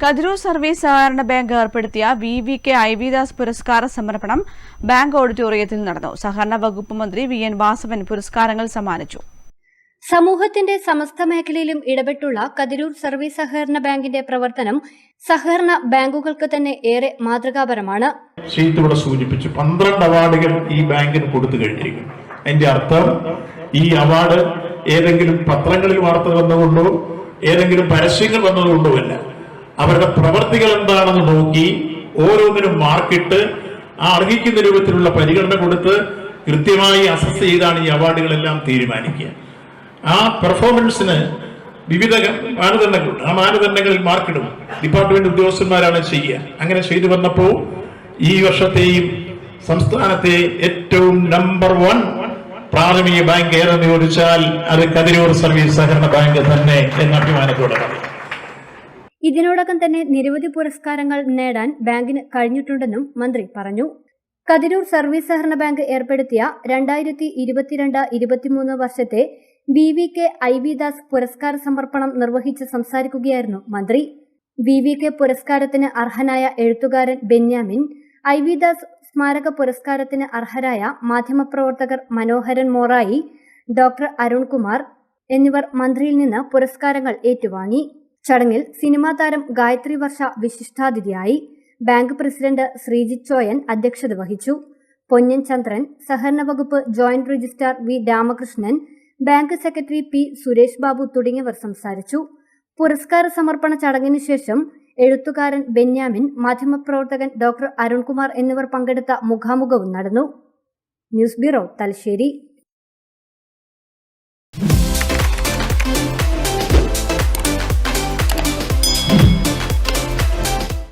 Kathirur service സഹകരണ bank ഏർപ്പെടുത്തിയ V V K I V Das പുരസ്കാര സമർപ്പണം ബാങ്ക് ഓഡിറ്റോറിയത്തിൽ നടന്നു. സഹകരണ വകുപ്പ് മന്ത്രി വി എൻ വാസവൻ പുരസ്കാരങ്ങൾ സമ്മാനിച്ചു. സമൂഹത്തിന്റെ സമസ്ത മേഖലയിലും ഇടപെട്ടുള്ള കതിരൂർ സർവീസ് സഹകരണ ബാങ്കിന്റെ പ്രവർത്തനം സഹകരണ ബാങ്കുകൾക്ക് തന്നെ ഏറെ മാതൃകാപരമാണ്. ഇവിടെ സൂചിപ്പിച്ചു. പന്ത്രണ്ട് അവാർഡുകൾ ഈ ബാങ്കിന് കൊടുത്തു കഴിഞ്ഞിരിക്കുന്നു. അതിന്റെ അർത്ഥം ഈ അവാർഡ് ഏതെങ്കിലും പത്രങ്ങളിൽ വാർത്ത വന്നതുകൊണ്ടോ ഏതെങ്കിലും പരസ്യങ്ങൾ വന്നതുകൊണ്ടോ അല്ല. അവരുടെ പ്രവർത്തികൾ എന്താണെന്ന് നോക്കി ഓരോന്നിനും മാർക്കിട്ട് ആ അർഹിക്കുന്ന രൂപത്തിലുള്ള പരിഗണന കൊടുത്ത് കൃത്യമായി അസസ് ചെയ്താണ് ഈ അവാർഡുകളെല്ലാം തീരുമാനിക്കുക. ആ പെർഫോമൻസിന് വിവിധ മാനദണ്ഡങ്ങൾ ആ മാനദണ്ഡങ്ങളിൽ മാർക്കിടും ഡിപ്പാർട്ട്മെന്റ് ഉദ്യോഗസ്ഥന്മാരാണ് ചെയ്യുക. അങ്ങനെ ചെയ്തു വന്നപ്പോൾ ഈ വർഷത്തെയും സംസ്ഥാനത്തെ ഏറ്റവും നമ്പർ വൺ പ്രാഥമിക ബാങ്ക് ഏതെന്ന് ചോദിച്ചാൽ അത് കതിരൂർ സർവീസ് സഹകരണ ബാങ്ക് തന്നെ എന്ന അഭിമാനത്തോടെ പറയും. ഇതിനോടകം തന്നെ നിരവധി പുരസ്കാരങ്ങൾ നേടാൻ ബാങ്കിന് കഴിഞ്ഞിട്ടുണ്ടെന്നും മന്ത്രി പറഞ്ഞു. കതിരൂർ സർവീസ് സഹകരണ ബാങ്ക് ഏർപ്പെടുത്തിയ രണ്ടായിരത്തി ഇരുപത്തിരണ്ട് ഇരുപത്തിമൂന്ന് വർഷത്തെ B V K I V Das പുരസ്കാര സമർപ്പണം നിർവഹിച്ച് സംസാരിക്കുകയായിരുന്നു മന്ത്രി. ബി വി കെ പുരസ്കാരത്തിന് അർഹനായ എഴുത്തുകാരൻ ബെന്യാമിൻ ഐ വി ദാസ് സ്മാരക പുരസ്കാരത്തിന് അർഹരായ മാധ്യമപ്രവർത്തകർ മനോഹരൻ മോറായി ഡോക്ടർ അരുൺകുമാർ എന്നിവർ മന്ത്രിയിൽ നിന്ന് പുരസ്കാരങ്ങൾ ഏറ്റുവാങ്ങി. ചടങ്ങിൽ സിനിമാ താരം ഗായത്രി വർഷ വിശിഷ്ടാതിഥിയായി ബാങ്ക് പ്രസിഡന്റ് ശ്രീജിത് ചോയൻ അധ്യക്ഷത വഹിച്ചു. പൊന്നൻ ചന്ദ്രൻ സഹകരണ വകുപ്പ് joint registrar V Ramakrishnan bank secretary P Suresh Babu തുടങ്ങിയവർ സംസാരിച്ചു. പുരസ്കാര സമർപ്പണ ചടങ്ങിന് ശേഷം എഴുത്തുകാരൻ ബെന്യാമിൻ മാധ്യമപ്രവർത്തകൻ ഡോക്ടർ അരുൺകുമാർ എന്നിവർ പങ്കെടുത്ത മുഖാമുഖവും നടന്നു. News bureau Thalassery.